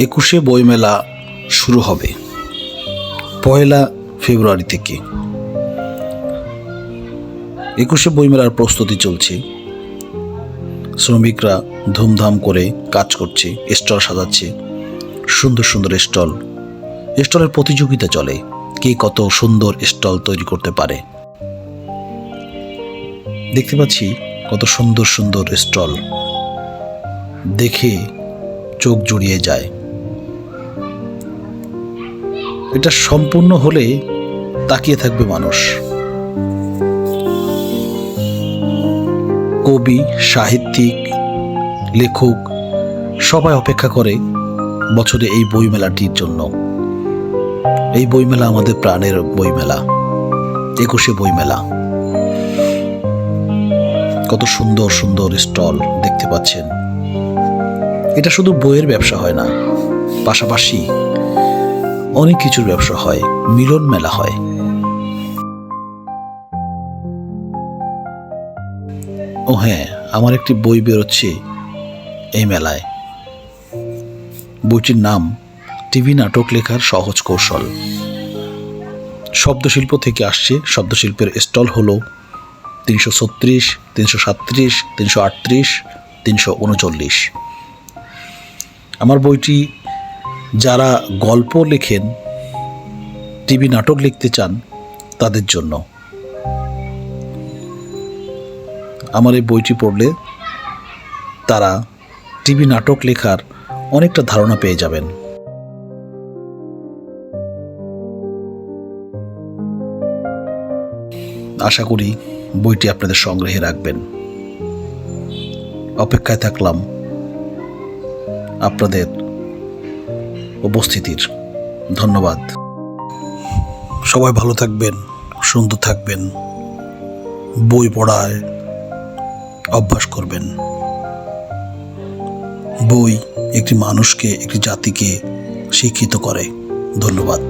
একুশে বইমেলা শুরু হবে। পয়লা ফেব্রুয়ারি থেকে। একুশে বইমেলার প্রস্তুতি চলছে। শ্রমিকরা ধুমধাম করে কাজ করছে, স্টল সাজাচ্ছে, সুন্দর সুন্দর স্টল। স্টলের প্রতিযোগিতা চলে, কে কত সুন্দর স্টল তৈরি করতে পারে। দেখতে পাচ্ছি কত সুন্দর সুন্দর স্টল। দেখে চোখ জুড়িয়ে যায়। এটা সম্পূর্ণ হলে তাকিয়ে থাকবে মানুষ। কবি, সাহিত্যিক, লেখক সবাই অপেক্ষা করে বছরে এই বইমেলাটির জন্য। এই বইমেলা আমাদের প্রাণের বইমেলা, একুশে বইমেলা। কত সুন্দর সুন্দর স্টল দেখতে পাচ্ছেন। এটা শুধু বইয়ের ব্যবসা হয় না, পাশাপাশি অনেক কিছুর ব্যবসা হয়, মিলন মেলা হয়। ও হ্যাঁ আমার একটি বই বেরোচ্ছে এই মেলায়। বইটির নাম টিভি নাটক লেখার সহজ কৌশল। শব্দশিল্প থেকে আসছে, শব্দশিল্পের স্টল হলো তিনশো ছত্রিশ, তিনশো সাত্রিশ তিনশো আটত্রিশ, তিনশো উনচল্লিশ। আমার বইটি যারা গল্প লেখেন, টিভি নাটক লিখতে চান, তাদের জন্য। আমার এই বইটি পড়লে তারা টিভি নাটক লেখার অনেকটা ধারণা পেয়ে যাবেন। আশা করি বইটি আপনাদের সংগ্রহে রাখবেন। অপেক্ষায় থাকলাম। আপনাদের উপস্থিতির। ধন্যবাদ। সবাই ভালো থাকবেন, সুন্দর থাকবেন, বই পড়ায় অভ্যাস করবেন। বই একটি মানুষকে, একটি জাতিকে শিক্ষিত করে। ধন্যবাদ।